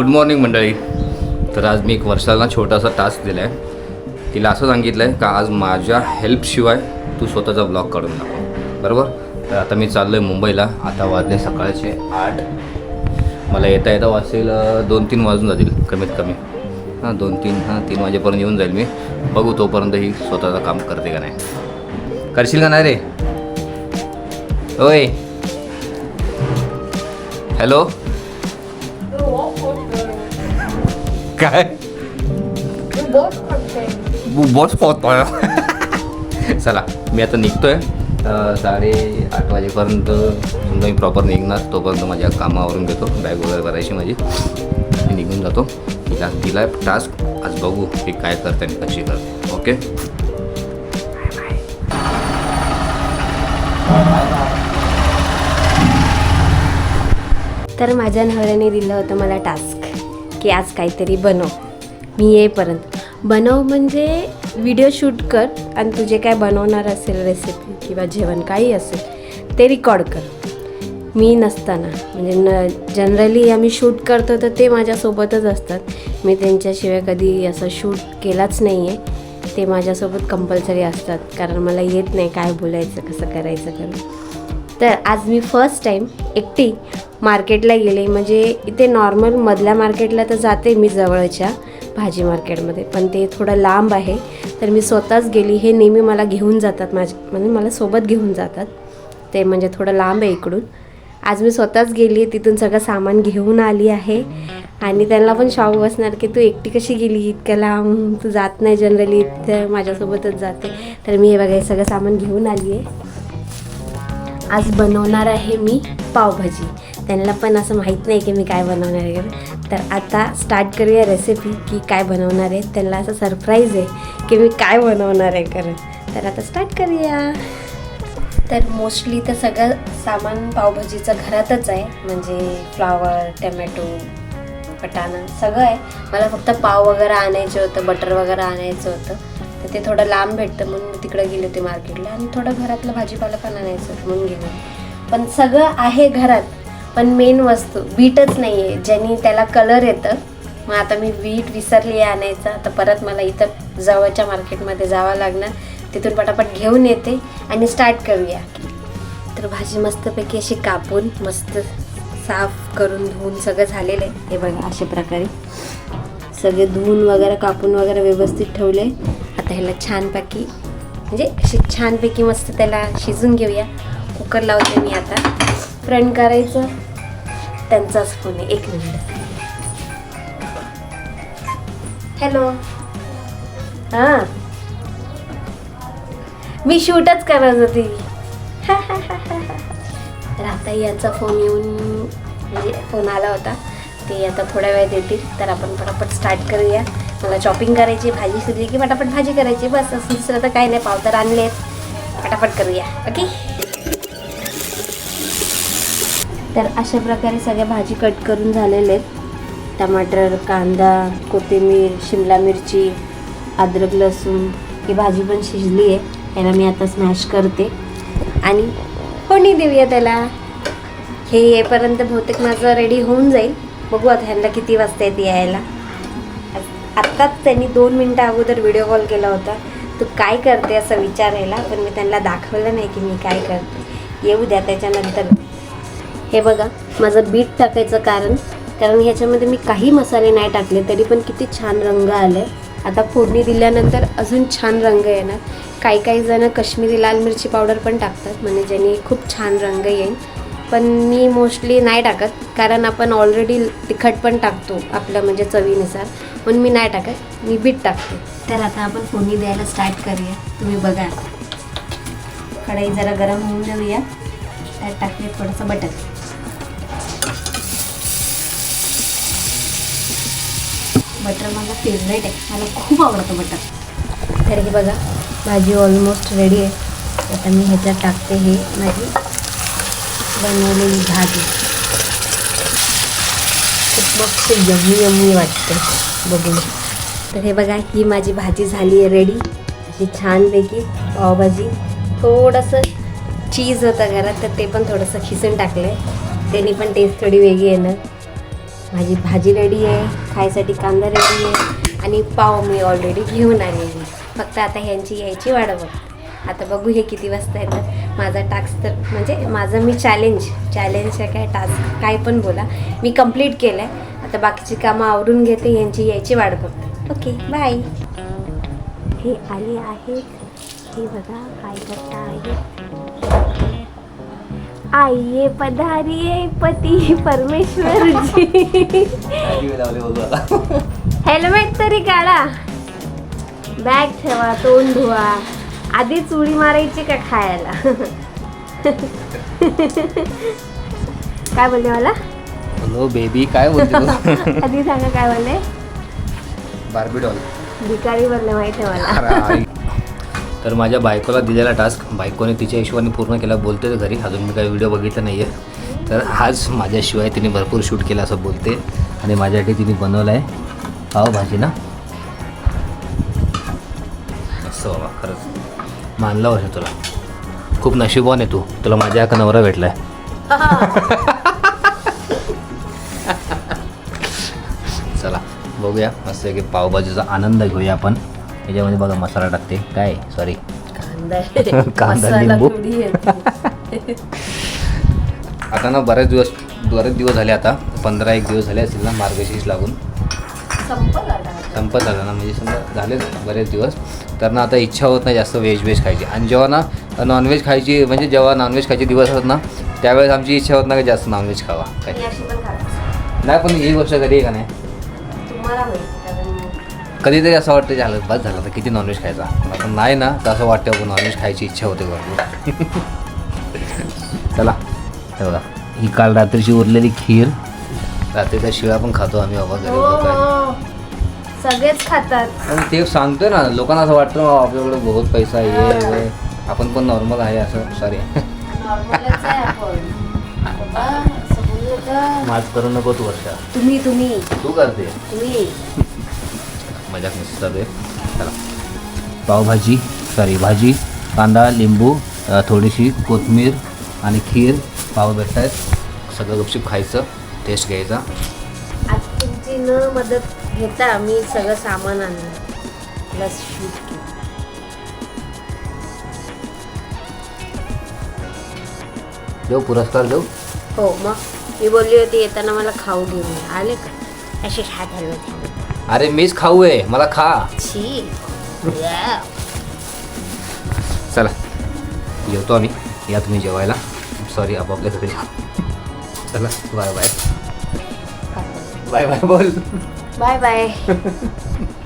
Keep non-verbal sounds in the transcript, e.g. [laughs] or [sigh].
Good morning मंडळी. तर आज मी एक वर्षाला छोटासा टास्क दिला आहे तिला असं सांगितलं आहे का आज माझ्या हेल्पशिवाय तू स्वतःचा ब्लॉग काढून दाखव बरोबर? तर आता मी चाललो आहे मुंबईला. आता वाजले सकाळचे आठ. मला येता येता वाजतील दोन तीन वाजून जातील कमीत कमी. हां दोन तीन हां तीन वाजेपर्यंत येऊन जाईल मी. बघू तोपर्यंत ही स्वतःचं काम करते का नाही. करशील का नाही रे? होय. हॅलो काय? बॉस पोहतोय [laughs] चला मी आता निघतोय. अं, साडे आठ वाजेपर्यंत समजा मी प्रॉपर निघणार. तोपर्यंत माझ्या कामावरून घेतो. बॅग वगैरे भरायची माझी. मी निघून जातो. तिला दिला टास्क आज बघू की काय करते आणि कशी करते. ओके तर माझ्या नवऱ्याने दिलं होतं मला टास्क की आज काहीतरी बनव. मी येईपर्यंत. बनव म्हणजे व्हिडिओ शूट कर आणि तुझे काय बनवणार असेल रेसिपी किंवा जेवण काही असेल ते रेकॉर्ड कर. मी नसताना. म्हणजे न जनरली आम्ही शूट करतो तर ते माझ्यासोबतच असतात. मी त्यांच्याशिवाय कधी असं शूट केलाच नाही आहे ते माझ्यासोबत कंपल्सरी असतात. कारण मला येत नाही काय बोलायचं कसं करायचं करून. तर आज मी फर्स्ट टाईम एकटी मार्केटला गेले म्हणजे इथे नॉर्मल मधल्या मार्केटला तर जाते मी जवळच्या भाजी मार्केटमध्ये पण ते थोडं लांब आहे. तर मी स्वतःच गेली हे नेहमी मला घेऊन जातात माझे म्हणजे मला सोबत घेऊन जातात. ते म्हणजे थोडं लांब आहे इकडून. आज मी स्वतःच गेली तिथून सगळं सामान घेऊन आली आहे. आणि त्यांना पण शॉक बसणार की तू एकटी कशी गेली इतक्या लांब तू जात नाही जनरली इथं माझ्यासोबतच जाते. तर मी हे बघा हे सगळं सामान घेऊन आली आहे. आज बनवणार आहे मी पावभाजी. त्यांना पण असं माहीत नाही की मी काय बनवणार आहे. तर आता स्टार्ट करूया रेसिपी की काय बनवणार आहे. त्यांना असं सरप्राईज आहे की मी काय बनवणार आहे कारण तर आता स्टार्ट करूया. तर मोस्टली तर सगळं सामान पावभाजीचं घरातच आहे. म्हणजे फ्लावर टमॅटो पटाणं सगळं आहे. मला फक्त पाव वगैरे आणायचं होतं बटर वगैरे आणायचं होतं. तर ते थोडं लांब भेटतं म्हणून मी तिकडे गेले होते मार्केटला आणि थोडं घरातलं भाजीपाला पण आणायचं होतं म्हणून गेले. पण सगळं आहे घरात. पण मेन वस्तू बीटच नाही आहे ज्यांनी त्याला कलर येतं मग आता मी बीट विसरली आहे आणायचा. आता परत मला इथं जवळच्या मार्केटमध्ये जावं लागणार. तिथून पटापट घेऊन येते आणि स्टार्ट करूया. तर भाजी मस्तपैकी अशी कापून मस्त साफ करून धुवून सगळं झालेलं आहे. हे बघा अशा प्रकारे. सगळे धुवून वगैरे कापून वगैरे व्यवस्थित ठेवले आता ह्याला छानपैकी म्हणजे अशी छानपैकी मस्त त्याला शिजून घेऊया. कुकर लावते मी आता. फ्रंट करायचं. त्यांचाच फोन आहे. एक मिनिट. हॅलो हां. मी शूटच करत होती. तर आता याचा फोन येऊन म्हणजे फोन आला होता. ते आता थोड्या वेळ देतील. तर आपण पटापट स्टार्ट करूया. मला शॉपिंग करायची भाजी शिजली की पटापट भाजी करायची. बस असं दुसरं तर काही नाही. पावतर आणले पटापट करूया. ओके तर अशा प्रकारे सगळ्या भाजी कट करून झालेले आहेत. टमाटर कांदा कोथिंबीर शिमला मिरची अद्रक लसूण ही भाजी पण शिजली आहे. याला मी आता स्मॅश करते. आणि फोडणी देऊया त्याला. हे येईपर्यंत बहुतेक माझं रेडी होऊन जाईल. बघू आता ह्यांना किती वाजता येते यायला. आत्ताच त्यांनी दोन मिनटं अगोदर व्हिडिओ कॉल केला होता. तू काय करते असं विचारायला पण मी त्यांना दाखवलं नाही की मी काय करते. येऊ द्या त्याच्यानंतर हे बघा माझं बीट टाकायचं कारण कारण ह्याच्यामध्ये मी काही मसाले नाही टाकले तरी पण किती छान रंग आले. आता फोडणी दिल्यानंतर अजून छान रंग येणार. काही काही जण कश्मीरी लाल मिरची पावडर पण टाकतात म्हणजे ज्याने खूप छान रंग येईल. पण मी मोस्टली नाही टाकत कारण आपण ऑलरेडी तिखट पण टाकतो आपलं म्हणजे चवीनुसार. म्हणून मी नाही टाकत मी बीट टाकते. तर आता आपण फोडणी द्यायला स्टार्ट करूया. तुम्ही बघा. कढई जरा गरम होऊन देऊया त्यात टाकूया थोडंसं बटर बटर माझा फेवरेट आहे. मला खूप आवडतं बटर तर हे बघा भाजी ऑलमोस्ट रेडी आहे. आता मी ह्याच्यात टाकते हे माझी बनवलेली भाजी. खूप मस्त यम्मी यम्मी वाटते बघून. तर हे बघा ही माझी भाजी झाली आहे रेडी अशी छानपैकी पावभाजी. थोडंसं चीज होतं घरात तर ते पण थोडंसं खिसून टाकलं आहे त्याने पण टेस्ट थोडी वेगळी येणार. माझी भाजी रेडी आहे खायसाठी कांदा रेडी आहे आणि पाव मी ऑलरेडी घेऊन आलेली फक्त आता ह्यांची यायची वाढ बघ. आता बघू हे किती वाजता येतात. माझा टास्क तर म्हणजे माझं मी चॅलेंज चॅलेंज आहे काय टास्क काय पण बोला. मी कंप्लीट केलं आहे आता बाकीची कामं आवरून घेते यांची यायची वाढ बघ. ओके बाय हे आले आहेत. हे बघा काय करता आहे आइये पधारिये पती परमेश्वर जी हेल्मेट तरी काढा. बॅग ठेवा तोंड धुवा. आधीच उडी मारायची का खायला? काय बोलले मला? हॅलो बेबी काय बोलते [laughs] आधी सांगा काय बोलले? बार्बी डॉल भिकारी बोलले माहिती आहे मला. तर माझ्या बायकोला दिलेला टास्क बायकोने तिच्या हिशोबाने पूर्ण केला बोलते घरी. अजून मी काही व्हिडिओ बघितला नाही आहे तर आज माझ्याशिवाय तिने भरपूर शूट केला असं बोलते. आणि माझ्यासाठी तिने बनवलं आहे पावभाजी ना? असं बाबा खरंच. मानला वर्ष तुला. खूप नशिबवान आहे तू. तुला माझ्या का नवरा भेटला आहे [laughs] चला बघूया. मस्त की पावभाजीचा आनंद घेऊया आपण. याच्यामध्ये बघा मसाला टाकते. काय? सॉरी कांदा. [laughs] लिंबू. [laughs] आता ना बरेच दिवस बरेच दिवस झाले आता. पंधरा एक दिवस झाले असतील ना मार्गशीर्ष लागून. संपत आलं ना म्हणजे समजा झाले बरेच दिवस. तर ना आता इच्छा होत नाही जास्त व्हेज व्हेज खायची. आणि जेव्हा ना नॉनव्हेज खायची म्हणजे जेव्हा नॉनव्हेज खायचे दिवस होत ना त्यावेळेस आमची इच्छा होत नाही की जास्त नॉनव्हेज खावा. काय. नाही. पण ही गोष्ट कधी आहे का नाही? कधीतरी असं वाटतं झालं बस झालं तर किती नॉनव्हेज खायचा? पण आता नाही ना तर असं वाटतं आपण नॉनव्हेज खायची इच्छा होते भरपूर. [laughs] चला बघा. ही काल रात्रीची उरलेली खीर. रात्रीच्या शिवाय पण खातो आम्ही बाबा गरीब लोक आहे हो सगळेच खातात. पण ते सांगतोय ना लोकांना असं वाटतं "अहो, आपल्याकडे बहुत पैसा आहे हे, हे." आपण पण नॉर्मल आहे असं सॉरी नॉर्मलच आहे आपण. [laughs] बाबा, असं बोलू नका. माझ करू नको तू वर्षा तुम्ही तुम्ही. तू करते. तुम्ही. मजाक नसतं चालू आहे. चला. पावभाजी सॉरी भाजी कांदा लिंबू थोडीशी कोथिंबीर आणि खीर पाव भेटत आहेत सगळं गुपचूप खायचं टेस्ट घ्यायचा. आज तुमची न मदत घेता मी सगळं सामान आणलं. प्लस शूट केलं. देऊ पुरस्कार देऊ? हो मग. मी बोलली होती येताना मला खाऊ घेऊन. आले का? असे हात. हलवत अरे मीच खाऊ आहे मला खा. छी. चला. जेवतो आम्ही. या तुम्ही जेवायला. सॉरी आपापल्या घरी. चला बाय बाय बाय बाय बोल. Bye bye [laughs]